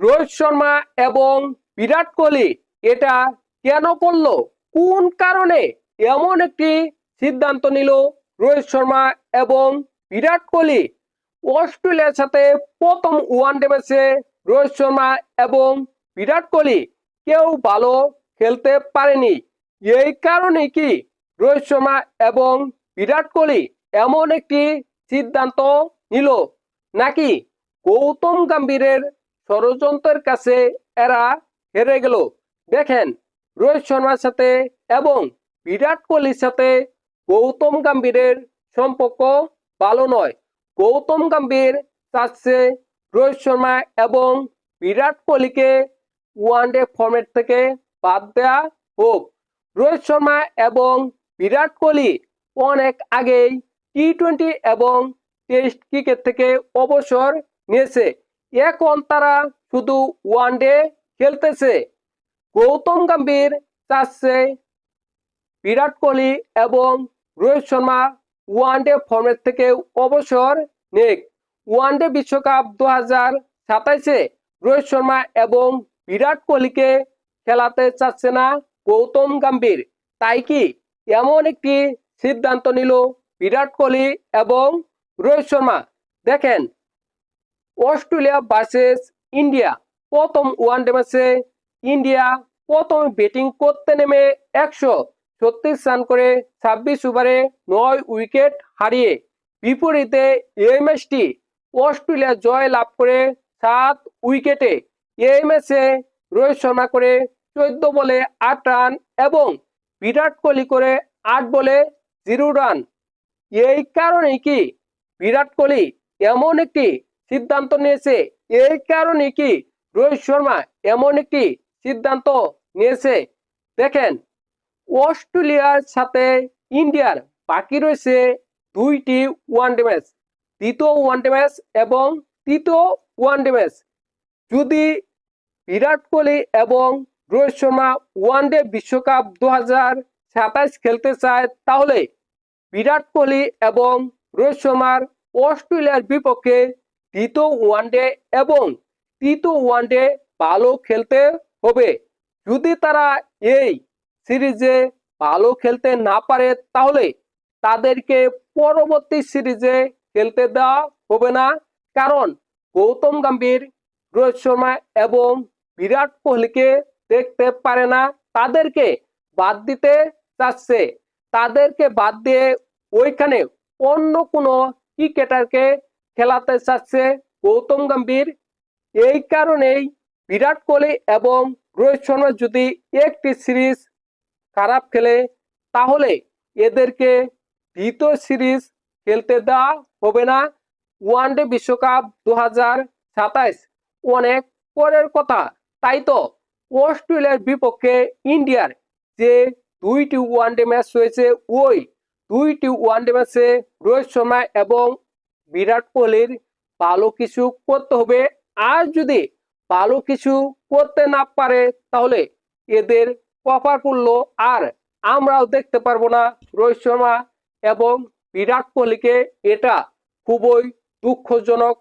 রোহিত শর্মা এবং বিরাট কোহলি এটা কেন করল? কোন কারণে? এমন একটি সিদ্ধান্ত নিল রোহিত শর্মা এবং বিরাট কোহলি। অস্ট্রেলিয়ার সাথে প্রথম ওয়ানডে ম্যাচে রোহিত শর্মা এবং বিরাট কোহলি কেউ ভালো খেলতে পারেনি। এই কারণে কি রোহিত শর্মা এবং বিরাট কোহলি এমন একটি সিদ্ধান্ত নিল? নাকি গৌতম গম্ভীরের ষড়যন্ত্রের কাছে এরা হেরে গেল। দেখেন, রোহিত শর্মার সাথে এবং বিরাট কোহলির সাথে গৌতম গম্ভীরের সম্পর্ক ভালো নয়। গৌতম গম্ভীর চাচ্ছে রোহিত শর্মা এবং বিরাট কোহলিকে ওয়ানডে ফরম্যাট থেকে বাদ দেওয়া হোক। রোহিত শর্মা এবং বিরাট কোহলি অনেক আগেই টি টোয়েন্টি এবং টেস্ট ক্রিকেট থেকে অবসর নিয়েছে। এখন তারা শুধু ওয়ানডে খেলতেছে। গৌতম গম্ভীর চাচ্ছে বিরাট কোহলি এবং রোহিত শর্মা ওয়ানডে ফর্মেট থেকে অবসর নেক। ওয়ানডে বিশ্বকাপ দু হাজার সাতাইশে রোহিত শর্মা এবং বিরাট কোহলিকে খেলাতে চাচ্ছে না গৌতম গম্ভীর। তাই কি এমন একটি সিদ্ধান্ত নিল বিরাট কোহলি এবং রোহিত শর্মা? দেখেন অস্ট্রেলিয়া ভার্সেস ইন্ডিয়া প্রথম ওয়ানডে ম্যাচে ইন্ডিয়া প্রথম ব্যাটিং করতে নেমে একশো ছত্রিশ রান করে ছাব্বিশ ওভারে নয় উইকেট হারিয়ে। বিপরীতে এই ম্যাচটি অস্ট্রেলিয়া জয় লাভ করে সাত উইকেটে এই ম্যাচে রোহিত শর্মা করে চোদ্দ বলে আট রান এবং বিরাট কোহলি করে আট বলে জিরো রান। এই কারণে কি বিরাট কোহলি এমন একটি সিদ্ধান্ত নিয়েছে। এই কারণে কি রোহিত শর্মা এমন একটি সিদ্ধান্ত নিয়েছে? দেখেন, অস্ট্রেলিয়ার সাথে ইন্ডিয়ার বাকি রয়েছে দুইটি ওয়ানডে ম্যাচ দ্বিতীয় ওয়ানডে ম্যাচ এবং তৃতীয় ওয়ানডে ম্যাচ যদি বিরাট কোহলি এবং রোহিত শর্মা ওয়ানডে বিশ্বকাপ দু হাজার সাতাইশ খেলতে চায়, তাহলে বিরাট কোহলি এবং রোহিত শর্মার অস্ট্রেলিয়ার বিপক্ষে দ্বিতীয় ওয়ানডে এবং তৃতীয় ওয়ানডে ভালো খেলতে হবে। যদি তারা এই সিরিজে ভালো খেলতে না পারে, তাহলে তাদেরকে পরবর্তী সিরিজে খেলতে দেওয়া হবে না। কারণ গৌতম গম্ভীর, রোহিত শর্মা এবং বিরাট কোহলিকে দেখতে পারে না। তাদেরকে বাদ দিতে চাচ্ছে। তাদেরকে বাদ দিয়ে ওইখানে অন্য কোনো ক্রিকেটারকে খেলাতে চাচ্ছে গৌতম গম্ভীর। এই কারণেই বিরাট কোহলি এবং রোহিত শর্মা যদি একটি সিরিজ খারাপ খেলে, তাহলে এদেরকে দ্বিতীয় সিরিজ খেলতে দেওয়া হবে না। ওয়ানডে বিশ্বকাপ দু সাতাইশ অনেক পরের কথা। তাই তো অস্ট্রেলিয়ার বিপক্ষে ইন্ডিয়ার যে দুইটি ওয়ানডে ম্যাচ হয়েছে, ওই দুইটি ওয়ানডে ম্যাচে রোহিত শর্মা এবং বিরাট কোহলির ভালো কিছু করতে হবে। আর যদি ভালো কিছু করতে না পারে, তাহলে এদের কপার পড়ল। আর আমরাও দেখতে পারব না রোহিত শর্মা এবং বিরাট কোহলিকে। এটা খুবই দুঃখজনক